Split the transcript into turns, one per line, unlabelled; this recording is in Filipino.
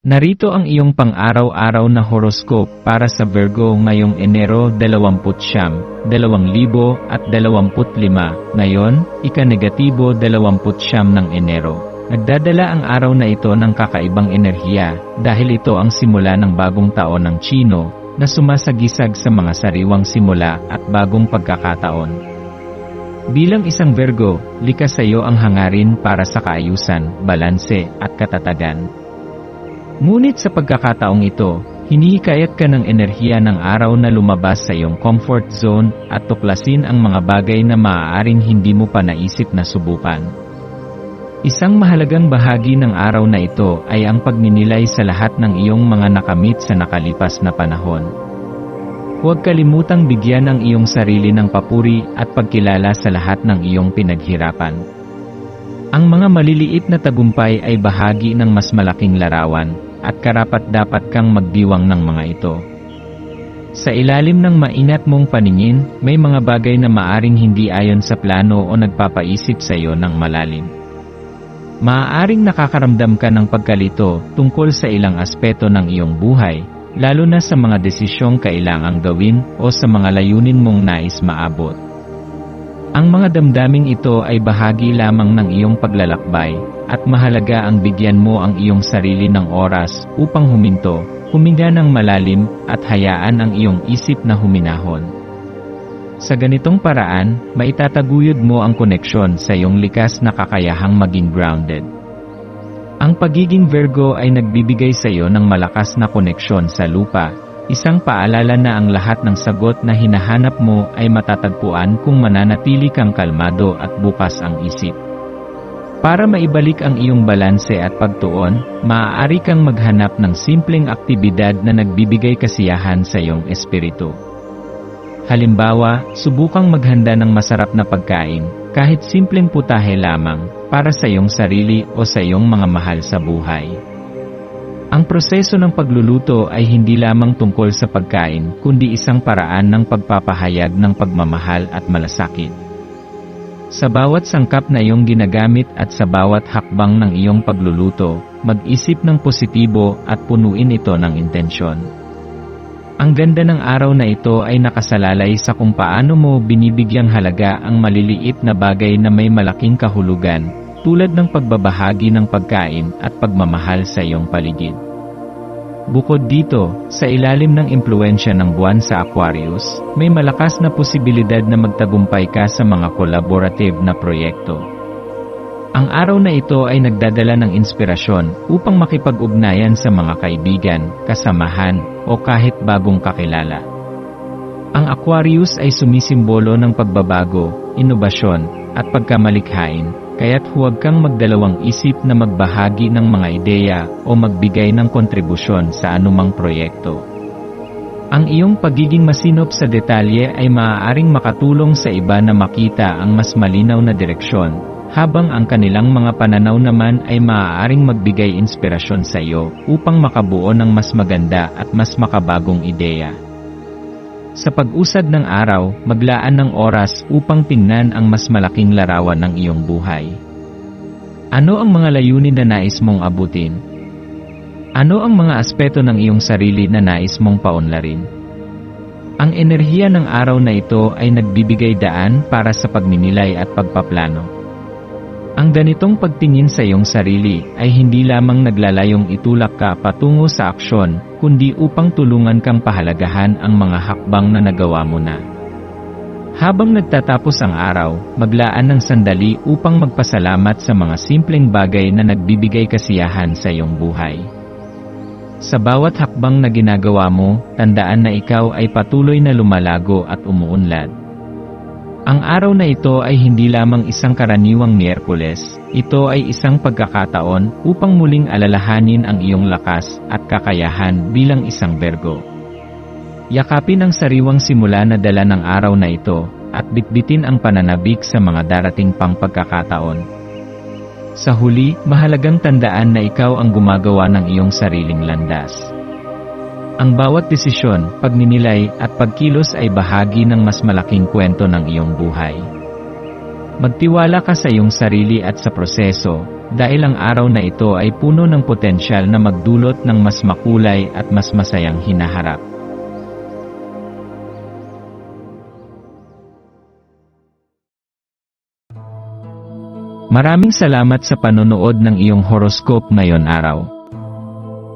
Narito ang iyong pang-araw-araw na horoscope para sa Virgo ngayong Enero 29, 2025. Ngayon, ika-negatibo 29 ng Enero. Nagdadala ang araw na ito ng kakaibang enerhiya dahil ito ang simula ng bagong taon ng Chino na sumasagisag sa mga sariwang simula at bagong pagkakataon. Bilang isang Virgo, likas sa iyo ang hangarin para sa kaayusan, balanse, at katatagan. Ngunit sa pagkakataong ito, hinihikayat ka ng enerhiya ng araw na lumabas sa iyong comfort zone at tuklasin ang mga bagay na maaaring hindi mo pa naisip na subukan. Isang mahalagang bahagi ng araw na ito ay ang pagninilay sa lahat ng iyong mga nakamit sa nakalipas na panahon. Huwag kalimutang bigyan ang iyong sarili ng papuri at pagkilala sa lahat ng iyong pinaghirapan. Ang mga maliliit na tagumpay ay bahagi ng mas malaking larawan, at karapat-dapat kang magdiwang ng mga ito. Sa ilalim ng mainat mong paningin, may mga bagay na maaring hindi ayon sa plano o nagpapaisip sa iyo ng malalim. Maaaring nakakaramdam ka ng pagkalito tungkol sa ilang aspeto ng iyong buhay, lalo na sa mga desisyong kailangang gawin o sa mga layunin mong nais maabot. Ang mga damdaming ito ay bahagi lamang ng iyong paglalakbay, at mahalaga ang bigyan mo ang iyong sarili ng oras upang huminto, huminga ng malalim, at hayaan ang iyong isip na huminahon. Sa ganitong paraan, maitataguyod mo ang koneksyon sa iyong likas na kakayahang maging grounded. Ang pagiging Virgo ay nagbibigay sa iyo ng malakas na koneksyon sa lupa, Isang paalala na ang lahat ng sagot na hinahanap mo ay matatagpuan kung mananatili kang kalmado at bukas ang isip. Para maibalik ang iyong balanse at pagtuon, maaari kang maghanap ng simpleng aktibidad na nagbibigay kasiyahan sa iyong espiritu. Halimbawa, subukang maghanda ng masarap na pagkain, kahit simpleng putahe lamang, para sa iyong sarili o sa iyong mga mahal sa buhay. Ang proseso ng pagluluto ay hindi lamang tungkol sa pagkain, kundi isang paraan ng pagpapahayag ng pagmamahal at malasakit. Sa bawat sangkap na iyong ginagamit at sa bawat hakbang ng iyong pagluluto, mag-isip ng positibo at punuin ito ng intensyon. Ang ganda ng araw na ito ay nakasalalay sa kung paano mo binibigyang halaga ang maliliit na bagay na may malaking kahulugan tulad ng pagbabahagi ng pagkain at pagmamahal sa iyong paligid. Bukod dito, sa ilalim ng impluensya ng buwan sa Aquarius, may malakas na posibilidad na magtagumpay ka sa mga collaborative na proyekto. Ang araw na ito ay nagdadala ng inspirasyon upang makipag-ugnayan sa mga kaibigan, kasamahan, o kahit bagong kakilala. Ang Aquarius ay sumisimbolo ng pagbabago, inobasyon, at pagkamalikhain, kaya't huwag kang magdalawang isip na magbahagi ng mga ideya o magbigay ng kontribusyon sa anumang proyekto. Ang iyong pagiging masinop sa detalye ay maaaring makatulong sa iba na makita ang mas malinaw na direksyon, habang ang kanilang mga pananaw naman ay maaaring magbigay inspirasyon sa iyo upang makabuo ng mas maganda at mas makabagong ideya. Sa pag-usad ng araw, maglaan ng oras upang tingnan ang mas malaking larawan ng iyong buhay. Ano ang mga layunin na nais mong abutin? Ano ang mga aspeto ng iyong sarili na nais mong paunlarin? Ang enerhiya ng araw na ito ay nagbibigay daan para sa pagninilay at pagpaplano. Ang ganitong pagtingin sa iyong sarili ay hindi lamang naglalayong itulak ka patungo sa aksyon, kundi upang tulungan kang pahalagahan ang mga hakbang na nagawa mo na. Habang nagtatapos ang araw, maglaan ng sandali upang magpasalamat sa mga simpleng bagay na nagbibigay kasiyahan sa iyong buhay. Sa bawat hakbang na ginagawa mo, tandaan na ikaw ay patuloy na lumalago at umuunlad. Ang araw na ito ay hindi lamang isang karaniwang Miyerkules, ito ay isang pagkakataon upang muling alalahanin ang iyong lakas at kakayahan bilang isang Virgo. Yakapin ang sariwang simula na dala ng araw na ito, at bitbitin ang pananabik sa mga darating pang pagkakataon. Sa huli, mahalagang tandaan na ikaw ang gumagawa ng iyong sariling landas. Ang bawat desisyon, pagninilay, at pagkilos ay bahagi ng mas malaking kwento ng iyong buhay. Magtiwala ka sa iyong sarili at sa proseso, dahil ang araw na ito ay puno ng potensyal na magdulot ng mas makulay at mas masayang hinaharap. Maraming salamat sa panonood ng iyong horoscope ngayon araw.